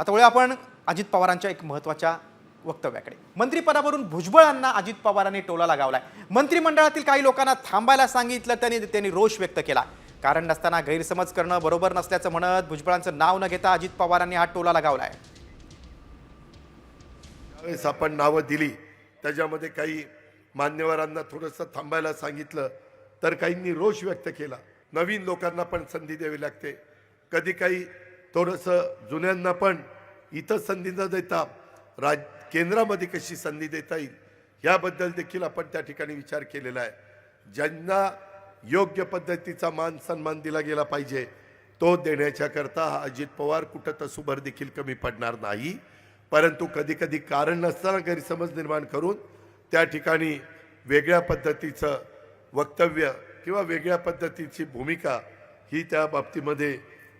आता वळूया आपण अजित पवारांच्या एक महत्त्वाच्या वक्तव्याकडे. मंत्रिपदावरून भुजबळांना अजित पवारांनी टोला लगावलाय. मंत्रिमंडळातील काही लोकांना थांबायला सांगितलं त्यांनी त्यांनी रोष व्यक्त केला. कारण नसताना गैरसमज करणं बरोबर नसल्याचं म्हणत भुजबळांचं नाव न घेता अजित पवारांनी हा टोला लगावलाय. ज्यावेळेस आपण नावं दिली त्याच्यामध्ये काही मान्यवरांना थोडंसं थांबायला सांगितलं तर काहींनी रोष व्यक्त केला. नवीन लोकांना पण संधी द्यावी लागते. कधी काही थोडंसं जुन्यांना पण इथं संधी न देता राज केंद्रामध्ये कशी संधी देता येईल याबद्दल देखील आपण त्या ठिकाणी विचार केलेला आहे. ज्यांना योग्य पद्धतीचा मान सन्मान दिला गेला पाहिजे तो देण्याच्याकरता हा अजित पवार कुठं तसुभर देखील कमी पडणार नाही. परंतु कधीकधी कारण नसताना गैरसमज निर्माण करून त्या ठिकाणी वेगळ्या पद्धतीचं वक्तव्य किंवा वेगळ्या पद्धतीची भूमिका ही त्या बाबतीमध्ये